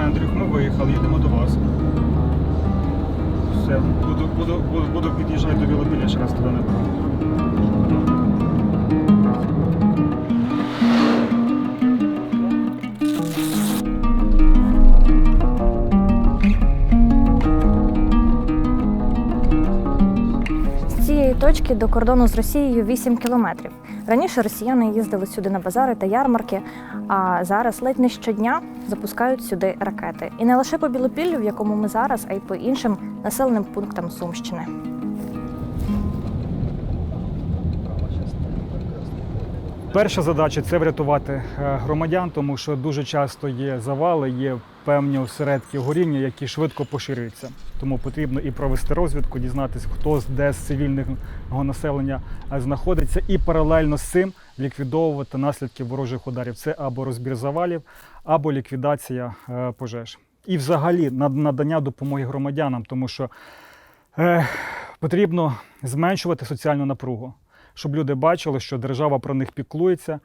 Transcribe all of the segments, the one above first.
Андрюх, ми виїхали, їдемо до вас. Все, буду, буду, буду, буду під'їжджати до Білопілля, ще раз тебе не беру. Точки до кордону з Росією 8 кілометрів. Раніше росіяни їздили сюди на базари та ярмарки, а зараз ледь не щодня запускають сюди ракети. І не лише по Білопіллю, в якому ми зараз, а й по іншим населеним пунктам Сумщини. Перша задача це врятувати е, громадян, тому що дуже часто є завали, є певні осередки горіння, які швидко поширюються. Тому потрібно і провести розвідку, дізнатися, хто де з цивільного населення е, знаходиться, і паралельно з цим ліквідовувати наслідки ворожих ударів. Це або розбір завалів, або ліквідація е, пожеж. І взагалі надання допомоги громадянам, тому що е, потрібно зменшувати соціальну напругу щоб люди бачили, що держава про них піклується,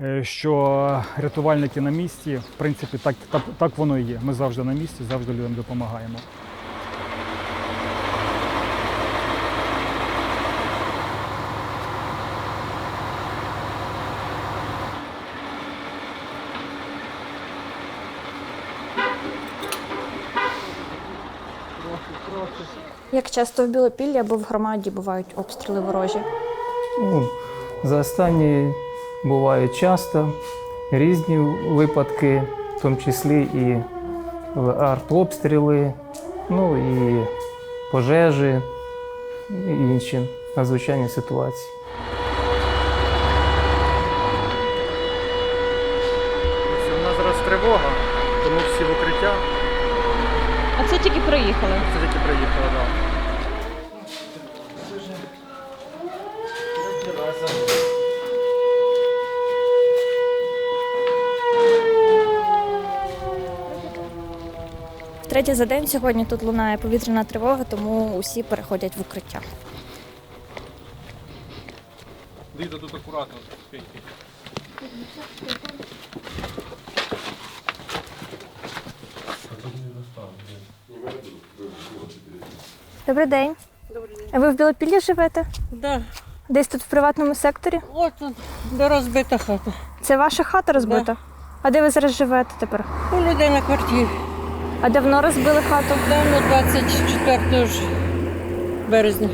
е, що рятувальники на місці. В принципі, так, так, так воно і є. Ми завжди на місці, завжди людям допомагаємо. Як часто в Білопіллі або в громаді бувають обстріли ворожі? Ну, за останні бувають часто різні випадки, в тому числі і артобстріли, ну і пожежі, і інші надзвичайні ситуації. У нас зараз тривога, тому всі в укриття. А це тільки приїхали. Це тільки приїхали, так. Втретє за день сьогодні тут лунає повітряна тривога, тому усі переходять в укриття. Ліда тут акуратно. Добрий день. А ви в Білопіллі живете? Да, Десь тут в приватному секторі? от тут, де розбита хата. Це ваша хата розбита? А де ви зараз живете тепер? У людей на квартирі. А давно розбили хату? Давно 24 ж березня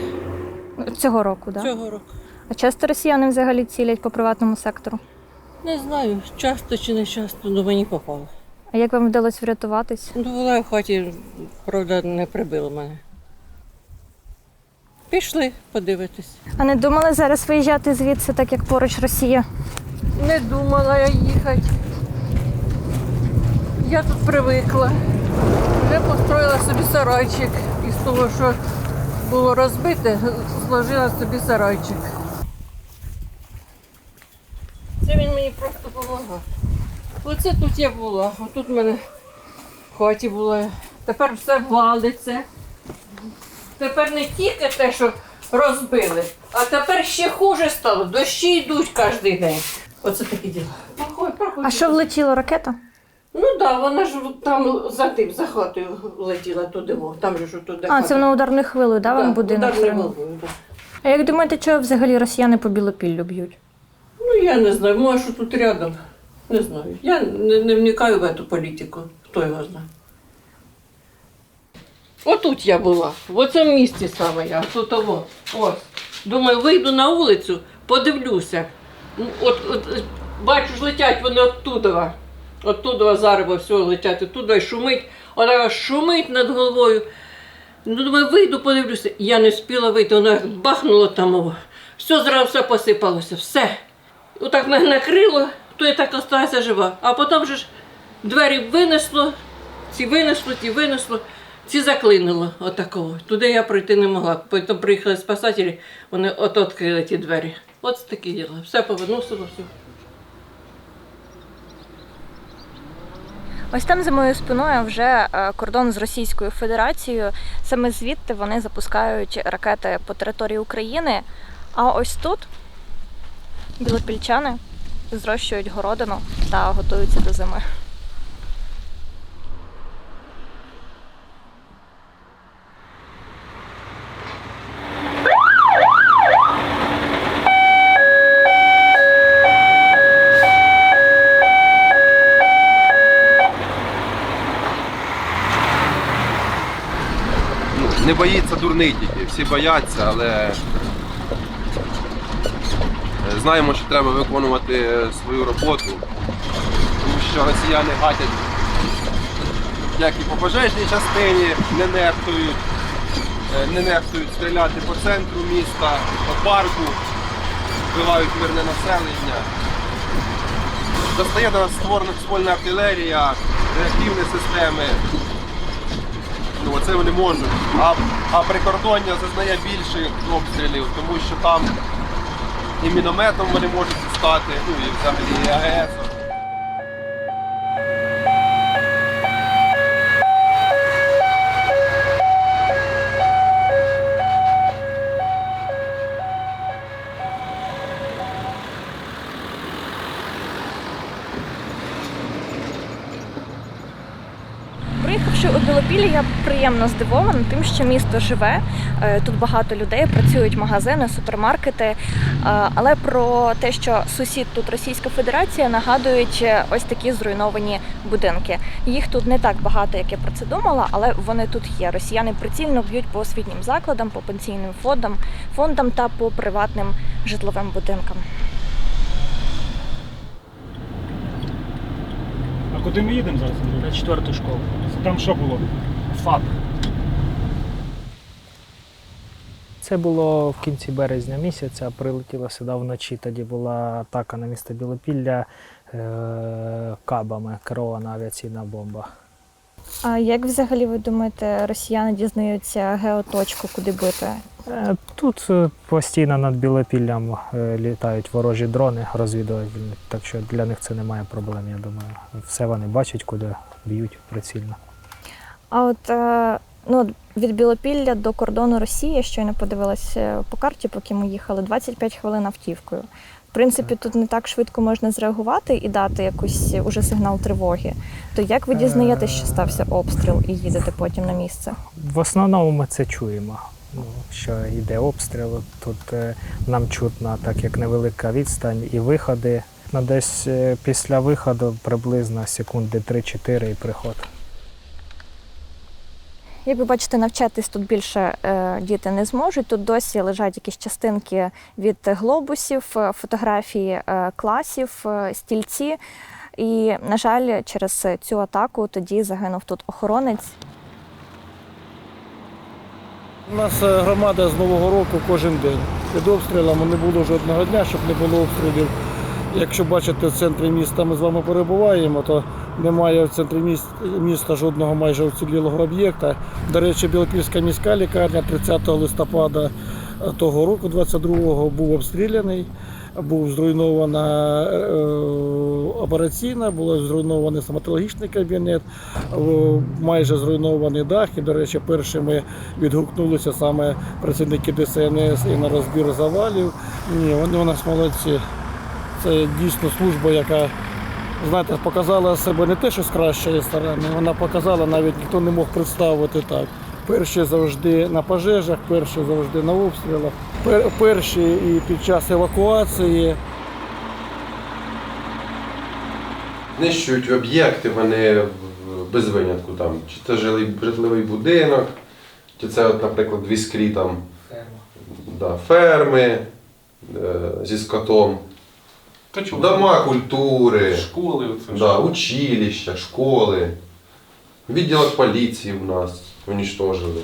Цього року, так? Да? цього року. А часто росіяни взагалі цілять по приватному сектору? Не знаю, часто чи не часто до мені попало. А як вам вдалося врятуватись? Ну, була в хаті, правда, не прибило мене. Пішли подивитись. А не думали зараз виїжджати звідси, так як поруч Росія? Не думала я їхати. Я тут привикла. Вже построїла собі сарайчик. Із того, що було розбите, зложила собі сарайчик. Це він мені просто допомагав. Оце тут я була, а тут в мене в хаті була. Тепер все валиться. Тепер не тільки те, що розбили, а тепер ще хуже стало. Дощі йдуть кожен день. Оце такі діла. А що влетіло ракета? Ну так, да, вона ж там за тим, за хатою летіла туди, во. там же ж туди. А, це воно ударною хвилею, да, вам Да, будинок? ударною волною, да. А як думаєте, чого взагалі росіяни по Білопіллю б'ють? Ну я не знаю, може тут рядом. Не знаю. Я не, не вникаю в цю політику. Хто його знає. Отут я була, в цьому місці саме я, тут ово. Ось. Думаю, вийду на вулицю, подивлюся. Ну, От, от бачу ж летять вони оттуда. Оттуда зарево все летять, оттуда шумить. Вона шумить над головою. Ну, думаю, вийду, подивлюся. Я не встигла вийти, воно як бахнуло там. Все зразу все посипалося, все. Отак мене накрило, то я так залишилася жива. А потім же ж двері винесло, ці винесло, ті винесло, ці заклинило отакого. Туди я пройти не могла. Потім приїхали спасателі, вони от відкрили ті двері. От такі діла. Все повиносило, все. Ось там за моєю спиною вже е, кордон з Російською Федерацією. Саме звідти вони запускають ракети по території України. А ось тут білопільчани зрощують городину та готуються до зими. Не боїться дурний тільки, всі бояться, але е, знаємо, що треба виконувати свою роботу, тому що росіяни гатять як і по пожежній частині, не нехтують, е, не нехтують стріляти по центру міста, по парку, вбивають мирне населення. Достає до нас створена ствольна артилерія, реактивні системи. Оце вони можуть. А, а прикордоння зазнає більших обстрілів, тому що там і мінометом вони можуть стати, ну і взагалі і АЕС. Приїхавши у Білопілля, я приємно здивована тим, що місто живе. Е, Тут багато людей, працюють магазини, супермаркети. Е, Але про те, що сусід тут Російська Федерація, нагадують е, ось такі зруйновані будинки. Їх тут не так багато, як я про це думала, але вони тут є. Росіяни прицільно б'ють по освітнім закладам, по пенсійним фондам, фондам та по приватним житловим будинкам. А куди ми їдемо зараз? На четверту школу. Там що було? ФАП. Це було в кінці березня місяця. Прилетіло сюди вночі. Тоді була атака на місто Білопілля е- кабами, керована авіаційна бомба. А як взагалі ви думаєте, росіяни дізнаються геоточку, куди бити? Е, Тут е, постійно над Білопіллям літають ворожі дрони розвідувальні, так що для них це немає проблем, я думаю. Все вони бачать, куди б'ють прицільно. А от е, ну, від Білопілля до кордону Росії, я щойно подивилася по карті, поки ми їхали, 25 хвилин автівкою. В принципі, тут не так швидко можна зреагувати і дати якийсь уже сигнал тривоги. То як ви дізнаєтесь, що стався обстріл і їдете потім на місце? В основному ми це чуємо. Ну, що йде обстріл, тут е, нам чутно, так як невелика відстань, і виходи. Ну, десь е, після виходу приблизно секунди 3-4 і приход. Як ви бачите, навчатись тут більше е, діти не зможуть. Тут досі лежать якісь частинки від глобусів, е, фотографії е, класів, стільці. І, на жаль, через цю атаку тоді загинув тут охоронець. У нас громада з Нового року кожен день. Під обстрілами не було жодного дня, щоб не було обстрілів. Якщо бачите, в центрі міста ми з вами перебуваємо, то немає в центрі міст- міста жодного майже уцілілого об'єкта. До речі, Білопільська міська лікарня 30 листопада е, того року, 22-го, був обстріляний. Був зруйнована е, операційна, було зруйнований стоматологічний кабінет, е, майже зруйнований дах. І, до речі, першими відгукнулися саме працівники ДСНС і на розбір завалів. Ні, вони у нас молодці. Це дійсно служба, яка знаєте, показала себе не те, що з кращої сторони, вона показала, навіть ніхто не мог представити так. Перші завжди на пожежах, перші завжди на обстрілах, пер- перші і під час евакуації. Знищують об'єкти, вони без винятку там. Чи це жилий, житловий будинок, чи це, от, наприклад, в Іскрі там да, ферми е, зі скотом, Качу. дома культури, Школи, оце да, училища, школи, відділок поліції у нас унічтожили.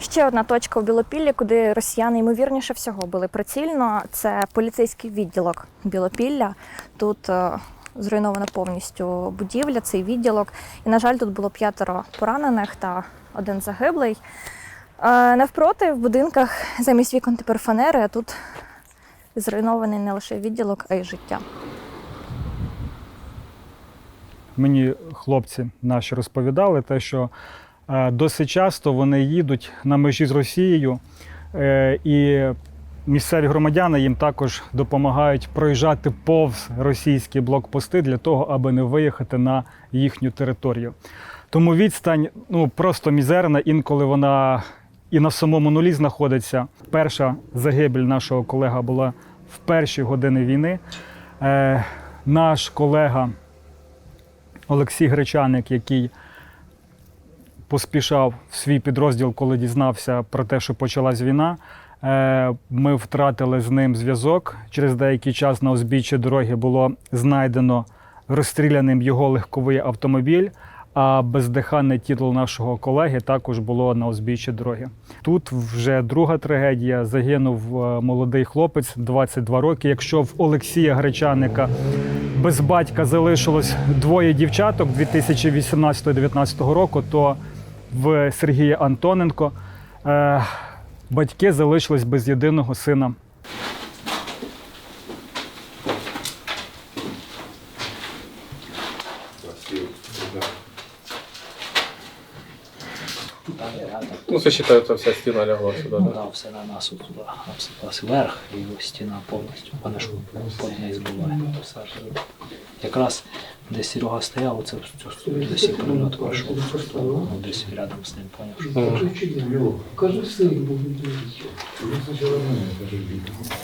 Ще одна точка у Білопіллі, куди росіяни ймовірніше всього були прицільно. Це поліцейський відділок Білопілля. Тут е, зруйнована повністю будівля, цей відділок. І, на жаль, тут було п'ятеро поранених та один загиблий. Навпроти в будинках замість вікон тепер фанери, а тут зруйнований не лише відділок, а й життя. Мені хлопці наші розповідали те, що е, досить часто вони їдуть на межі з Росією, е, і місцеві громадяни їм також допомагають проїжджати повз російські блокпости для того, аби не виїхати на їхню територію. Тому відстань ну, просто мізерна, інколи вона і на самому нулі знаходиться. Перша загибель нашого колега була в перші години війни. Е, наш колега Олексій Гречаник, який поспішав в свій підрозділ, коли дізнався про те, що почалась війна. Е, Ми втратили з ним зв'язок. Через деякий час на узбіччі дороги було знайдено розстріляним його легковий автомобіль, а бездиханне тіло нашого колеги також було на узбіччі дороги. Тут вже друга трагедія. Загинув е, молодий хлопець, 22 роки. Якщо в Олексія Гречаника без батька залишилось двоє дівчаток 2018-2019 року, то в Сергія Антоненко е, батьки залишились без єдиного сина. Ну, це вважається, вся стіна лягла сюди. Ну да, все на нас туди обсипалось вверх, і ось стіна повністю. Вона ж під неї збиває. Якраз де Серега стояв, це в цю сторону десь і прильот пройшов. Десь рядом з ним поняв, що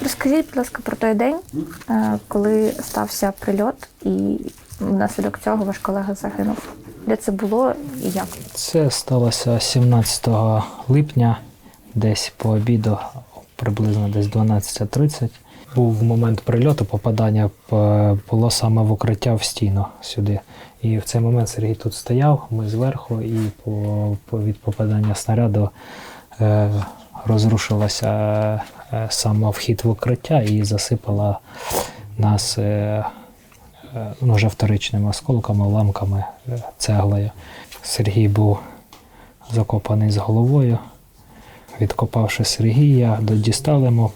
Розкажіть, будь ласка, про той день, е, коли стався прильот, і внаслідок цього ваш колега загинув. Де це було і як? Це сталося 17 липня, десь по обіду, приблизно десь 12.30. Був момент прильоту, попадання було саме в укриття в стіну сюди. І в цей момент Сергій тут стояв, ми зверху, і по, по від попадання снаряду е, розрушилася е, саме вхід в укриття і засипала нас е, ну, вже вторичними осколками, уламками, е, цеглою. Сергій був закопаний з головою. Відкопавши Сергія, дістали йому,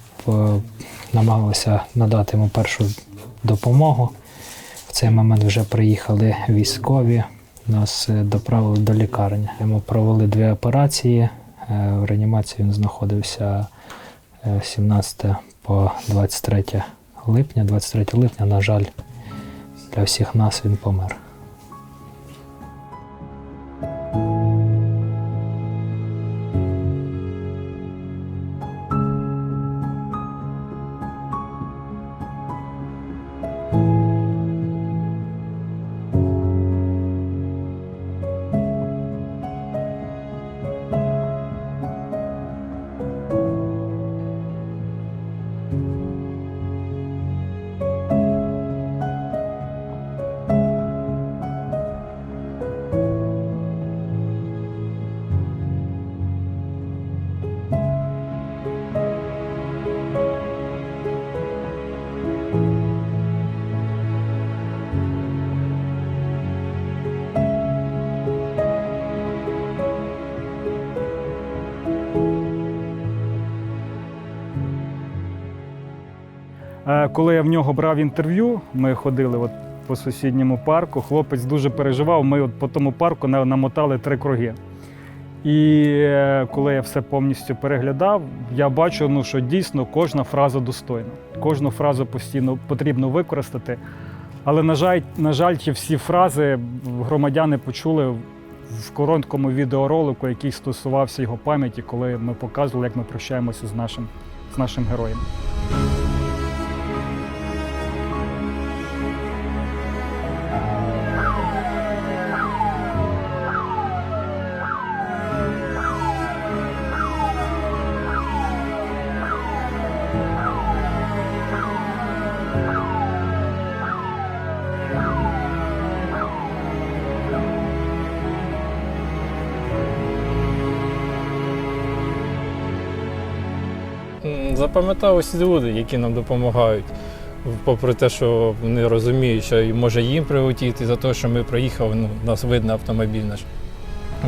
намагалися надати йому першу допомогу. В цей момент вже приїхали військові, нас е, доправили до лікарні. Йому провели дві операції. Е, В реанімації він знаходився е, 17 по 23 липня. 23 липня, на жаль, для всіх нас він помер. Коли я в нього брав інтерв'ю, ми ходили от по сусідньому парку. Хлопець дуже переживав. Ми от по тому парку намотали три круги. І е, коли я все повністю переглядав, я бачу, ну, що дійсно кожна фраза достойна. Кожну фразу постійно потрібно використати. Але, на жаль, на жаль, ті всі фрази громадяни почули в короткому відеоролику, який стосувався його пам'яті, коли ми показували, як ми прощаємося з нашим, з нашим героєм. Запам'ятав усі люди, які нам допомагають. Попри те, що вони розуміють, що може їм прилетіти за те, що ми приїхали, ну, нас видно автомобіль наш.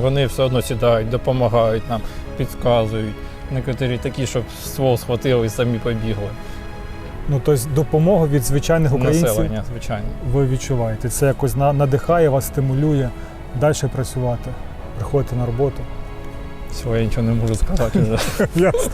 Вони все одно сідають, допомагають нам, підказують. Некоторі такі, щоб ствол схватили і самі побігли. Ну, тобто допомогу від звичайних Населення, звичайно. ви відчуваєте. Це якось надихає вас, стимулює далі працювати, приходити на роботу. Цього я нічого не можу сказати вже. Ясно.